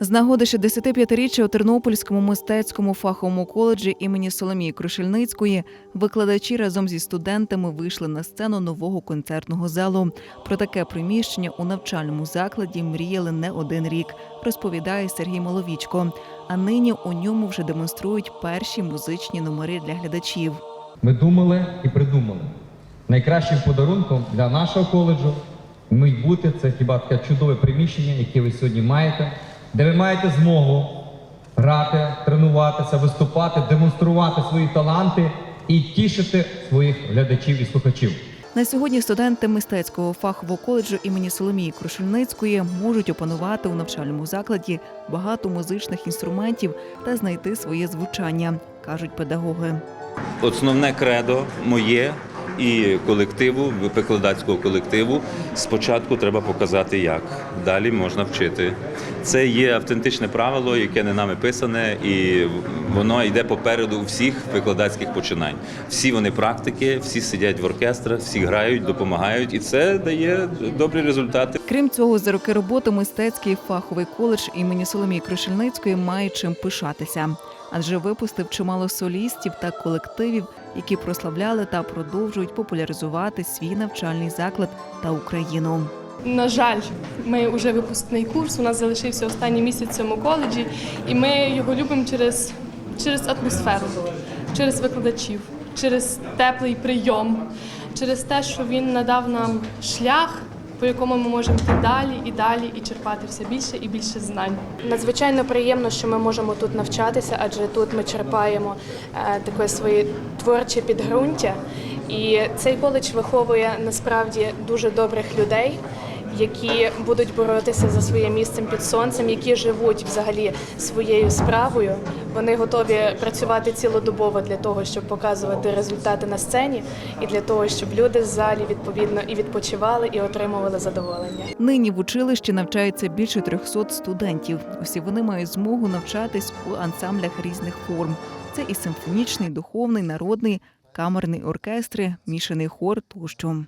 З нагоди 65-річчя у Тернопільському мистецькому фаховому коледжі імені Соломії Крушельницької викладачі разом зі студентами вийшли на сцену нового концертного залу. Про таке приміщення у навчальному закладі мріяли не один рік, розповідає Сергій Маловічко. А нині у ньому вже демонструють перші музичні номери для глядачів. Ми думали і придумали. Найкращим подарунком для нашого коледжу мить бути це хіба таке чудове приміщення, яке ви сьогодні маєте, де ви маєте змогу грати, тренуватися, виступати, демонструвати свої таланти і тішити своїх глядачів і слухачів. На сьогодні студенти мистецького фахового коледжу імені Соломії Крушельницької можуть опанувати у навчальному закладі багато музичних інструментів та знайти своє звучання, кажуть педагоги. Основне кредо моє і колективу, викладацького колективу. Спочатку треба показати, як далі можна вчити. Це є автентичне правило, яке не нами писане, і воно йде попереду всіх викладацьких починань. Всі вони практики, всі сидять в оркестрах, всі грають, допомагають, і це дає добрі результати. Крім цього, за роки роботи мистецький фаховий коледж імені Соломії Крушельницької має чим пишатися, адже випустив чимало солістів та колективів, які прославляли та продовжують популяризувати свій навчальний заклад та Україну. На жаль, ми вже випускний курс. У нас залишився останній місяць в цьому коледжі, і ми його любимо через, через атмосферу, через викладачів, через теплий прийом, через те, що він надав нам шлях, по якому ми можемо йти далі і далі і черпати все більше і більше знань. Надзвичайно приємно, що ми можемо тут навчатися, адже тут ми черпаємо е, таке своє творче підґрунтя. І цей коледж виховує насправді дуже добрих людей, які будуть боротися за своє місце під сонцем, які живуть взагалі своєю справою. Вони готові працювати цілодобово для того, щоб показувати результати на сцені, і для того, щоб люди в залі відповідно і відпочивали, і отримували задоволення. Нині в училищі навчається більше 300 студентів. Усі вони мають змогу навчатись у ансамблях різних форм. Це і симфонічний, духовний, народний, камерний оркестри, мішаний хор тощо.